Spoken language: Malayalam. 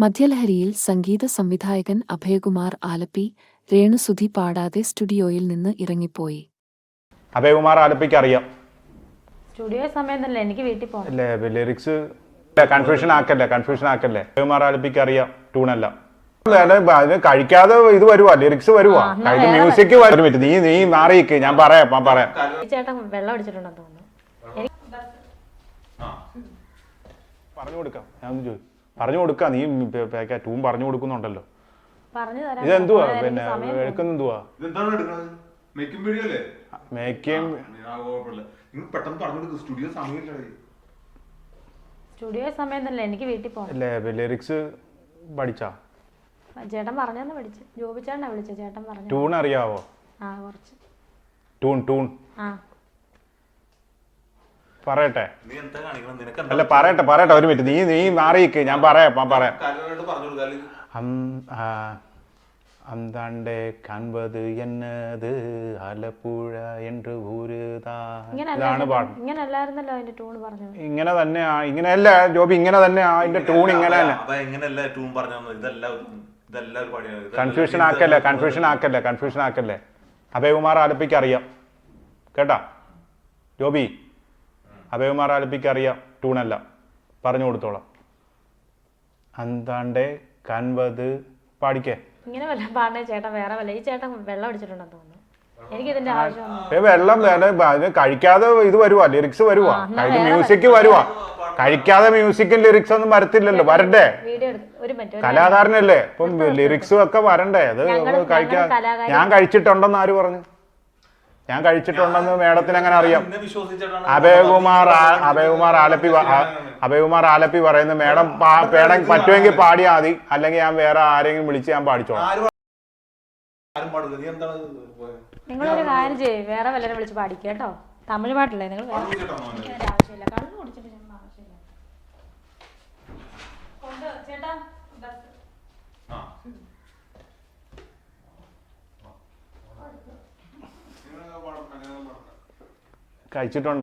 മദ്യലഹരിയിൽ സംഗീത സംവിധായകൻ അഭയകുമാർ ആലപ്പി രേണുസുധി പാടാതെ സ്റ്റുഡിയോയിൽ നിന്ന് ഇറങ്ങിപ്പോയി. അഭയകുമാർ ആലപ്പിക്ക് അറിയാം. സ്റ്റുഡിയോ സമയം എനിക്ക് വീട്ടിൽ പോകണം അല്ലേ ലിറിക്സ് കൺഫ്യൂഷൻ ആക്കല്ലേ കൺഫ്യൂഷൻ ആക്കല്ലേ. അഭയകുമാർ ആലപ്പിക്ക് അറിയാം ട്യൂണല്ല അതിന് കഴിക്കാതെ ഇത് വരുവാ ലിറിക്സ് വരുവാ. വേറെ മ്യൂസിക് വരും. പറ്റും നീ നീ മാറിയിക്ക് ഞാൻ പറയാം ഞാൻ പറയാം. ചേട്ടൻ വെള്ളം അടിച്ചിട്ടുണ്ടെന്ന് തോന്നുന്നു. പറഞ്ഞു കൊടുക്കാം ഞാൻ ചോദിക്കും. പറഞ്ഞു കൊടുക്കാ. നീ ടൂം പറഞ്ഞു കൊടുക്കുന്നുണ്ടല്ലോ. ഇതെന്തുവാ? പിന്നെ എടുക്കുന്ന പോകും. എടുക്കുന്നെന്തുവാ? ഇതെന്താണ് എടുക്കുന്നത് മേക്കിംഗ് വീഡിയോ അല്ലേ? മേക്കേം ആ, കുഴപ്പമില്ല. നിങ്ങൾ പെട്ടെന്ന് പറഞ്ഞു കൊടുക്കും. സ്റ്റുഡിയോ സമയം തന്നെ എനിക്ക് വീട്ടിൽ പോകണം ലിറിക്സ് പഠിച്ചാ? ചേട്ടൻ പറഞ്ഞെന്ന് പഠിച്ചു. ജോബി ചേട്ടനാ വിളിച്ചത്. ചേട്ടൻ പറഞ്ഞു ടൂൺ അറിയാവോ? ആ കുറച്ച്. ട്യൂൺ ട്യൂൺ ആ. പറയട്ടെ നീ എന്താ കാണിക്കണം നിനക്ക് അല്ല പറയട്ടെ പറയട്ടെ ഒരു മിനിറ്റ് നീ നീ മാറിയിക്ക് ഞാൻ പറയാം ഞാൻ പറയാം കാലമായിട്ട് പറഞ്ഞു കൊടുക്കാല് அம்- ஆ, அந்தாண்டே காண்பது என்னது ആലപ്പുഴ என்று ഊരുതാൻ ഇങ്ങനെ ഇതാണ് പാട്ട് ഇങ്ങനെ അല്ലായിരുന്നല്ലോ അതിന്റെ ടൂൺ പറഞ്ഞത് ഇങ്ങനെ തന്നെ ഇങ്ങനെയല്ല ജോബി ഇങ്ങനെ തന്നെ അതിന്റെ ട്യൂൺ ഇങ്ങനെ തന്നെ അപ്പൊ എങ്ങനെയല്ല ട്യൂൺ പറഞ്ഞു തന്നത് ഇതല്ല ഒരു- ഇതല്ല ഒരു പണിയാണ് ഇതല്ല- കൺഫ്യൂഷൻ ഇത് ആക്കല്ലേ കൺഫ്യൂഷൻ ആക്കല്ലേ കൺഫ്യൂഷൻ ആക്കല്ലേ അഭയകുമാർ ആലപ്പിക്ക് അറിയാം കേട്ടാ ജോബി അഭയകുമാർ ആലപ്പിക്ക് അറിയാം ട്യൂണല്ല. പറഞ്ഞു കൊടുത്തോളാം. അന്താണ്ടേ കൻപത് പാടിക്കേ. ഇങ്ങനെ വല്ല പാടണേ ചേട്ടൻ വേറെ വല്ല ഈ ചേട്ടൻ വെള്ളം അടിച്ചിട്ടുണ്ടെന്ന് തോന്നുന്നു. എനിക്ക് ഇതിന്റെ ആവശ്യമൊന്നും ഏ വെള്ളം വേണ്ട അതിന് കഴിക്കാതെ ഇത് വരുവാ ലിറിക്സ് വരുവാ. മ്യൂസിക് വരുവാ. കഴിക്കാതെ മ്യൂസിക്കും ലിറിക്സ് ഒന്നും വരത്തില്ലല്ലോ വരണ്ടേ? വീഡിയോ എടുത്ത് ഒരു മിനിറ്റ് കലാകാരനല്ലേ? ഇപ്പം ലിറിക്സും ഒക്കെ വരണ്ടേ? അത് ഞങ്ങൾ കഴിക്കാ ഞാൻ കഴിച്ചിട്ടുണ്ടെന്ന് ആര് പറഞ്ഞു? ഞാൻ കഴിച്ചിട്ടുണ്ടെന്ന് മേഡത്തിന് അങ്ങനെ അറിയാം? അഭയകുമാർ അഭയകുമാർ ആലപ്പി അഭയകുമാർ ആലപ്പി പറയുന്നത് മേഡം പേടം പറ്റുമെങ്കിൽ പാടിയാൽ മതി. അല്ലെങ്കിൽ ഞാൻ വേറെ ആരെങ്കിലും വിളിച്ച് ഞാൻ പാടിച്ചോളാം? നിങ്ങളൊരു കാര്യം ചെയ്യ്. വേറെ വല്ലവരെ വിളിച്ച് പാടിക്കുക കേട്ടോ? തമിഴ് പാട്ടല്ലേ നിങ്ങൾ? ആവശ്യമില്ല കണ്ണു കുടിച്ചിട്ട് ആവശ്യമില്ല. ചേട്ടാ ബസ് ആ. ഇങ്ങനെ പാടണ്ട, അങ്ങനെ പാടണ്ട. കഴിച്ചിട്ടുണ്ട്.